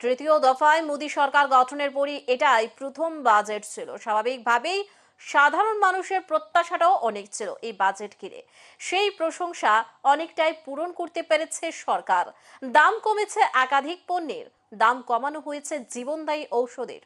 তৃতীয় দফায় মোদী সরকার গঠনের পরই এটাই প্রথম বাজেট ছিল। স্বাভাবিকভাবেই সাধারণ মানুষের প্রত্যাশাটাও অনেক ছিল এই বাজেট ঘিরে। সেই প্রশংসা অনেকটাই পূরণ করতে পেরেছে সরকার। দাম কমেছে একাধিক পণ্যের, দাম কমানো হয়েছে জীবনদায়ী ঔষধের।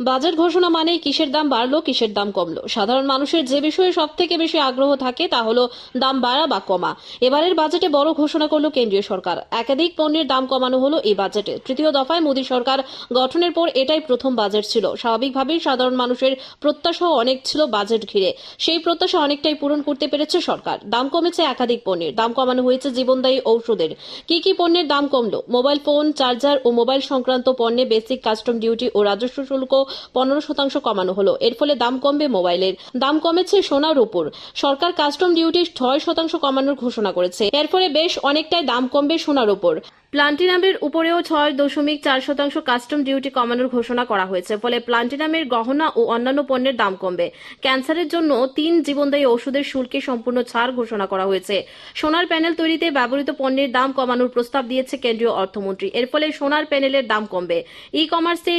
বাজেট ঘোষণা মানেই কিসের দাম বাড়লো, কিসের দাম কমলো। সাধারণ মানুষের যে বিষয়ে সব থেকে বেশি আগ্রহ থাকে তা হলো দাম বাড়া বা কমা। এবারের বাজেটে বড় ঘোষণা করল কেন্দ্রীয় সরকার। একাধিক পণ্যের দাম কমানো হলো এই বাজেটে। তৃতীয় দফায় মোদী সরকার গঠনের পর এটাই প্রথম বাজেট ছিল। স্বাভাবিকভাবেই সাধারণ মানুষের প্রত্যাশাও অনেক ছিল বাজেট ঘিরে। সেই প্রত্যাশা অনেকটাই পূরণ করতে পেরেছে সরকার। দাম কমেছে একাধিক পণ্যের। দাম কমানো হয়েছে জীবনদায়ী ঔষধের। কি কি পণ্যের দাম কমলো? মোবাইল ফোন, চার্জার ও মোবাইল সংক্রান্ত পণ্যে বেসিক কাস্টম ডিউটি ও রাজস্ব শুল্ক পনেরো শতাংশ কমানো হলো। এর ফলে দাম কমবে মোবাইলের। দাম কমেছে সোনার উপর। সরকার কাস্টম ডিউটি ছয় শতাংশ কমানোর ঘোষণা করেছে। এর ফলে বেশ অনেকটাই দাম কমবে সোনার উপর। প্লান্টিনামের উপরেও ছয় দশমিক চার শতাংশ কাস্টম ডিউটি কমানোর ঘোষণা করা হয়েছে, ফলে প্লান্টিনামের গহনা ও অন্যান্য পণ্যের দাম কমবে। ক্যান্সারের জন্য তিন জীবনদায়ী ওষুধের শুল্কে সম্পূর্ণ ছাড় ঘোষণা করা হয়েছে। সোনার প্যানেল তৈরিতে ব্যবহৃত পণ্যের দাম কমানোর প্রস্তাব দিয়েছে কেন্দ্রীয় অর্থমন্ত্রী। এর ফলে সোনার প্যানেলের দাম কমবে। ই কমার্সে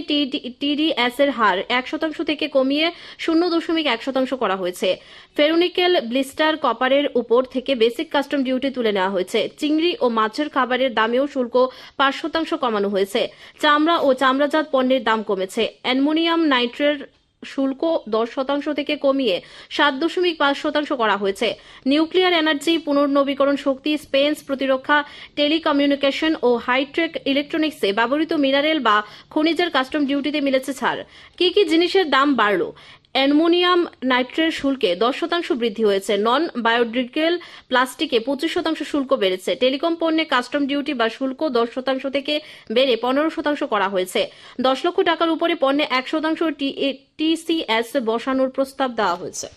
টিডিএস এর হার এক শতাংশ থেকে কমিয়ে শূন্য দশমিক এক শতাংশ করা হয়েছে। ফেরোনিকেল ব্লিস্টার কপারের উপর থেকে বেসিক কাস্টম ডিউটি তুলে নেওয়া হয়েছে। চিংড়ি ও মাছের খাবারের দামেও শুল্ক পাঁচ শতাংশ কমানো হয়েছে। চামড়া ও চামড়াজাত পণ্যের দাম কমেছে। অ্যালমোনিয়াম নাইট্রের শুল্ক দশ শতাংশ থেকে কমিয়ে সাত দশমিক পাঁচ শতাংশ করা হয়েছে। নিউক্লিয়ার এনার্জি, পুনর্নবীকরণ শক্তি, স্পেস প্রতিরক্ষা, টেলিকমিউনিকেশন ও হাইটেক ইলেকট্রনিক্সে ব্যবহৃত মিনারেল বা খনিজের কাস্টম ডিউটিতে মিলেছে ছাড়। কি কি জিনিসের দাম বাড়লো? অ্যালমোনিয়াম নাইট্রের শুল্কে দশ শতাংশ বৃদ্ধি হয়েছে। নন বায়োডিগ্রেল প্লাস্টিকে পঁচিশ শতাংশ শুল্ক বেড়েছে। টেলিকম পণ্যে কাস্টম ডিউটি বা শুল্ক দশ শতাংশ থেকে বেড়ে পনেরো শতাংশ করা হয়েছে। দশ লক্ষ টাকার উপরে পণ্যে এক শতাংশ টিসিএস বসানোর প্রস্তাব দেওয়া হয়েছে।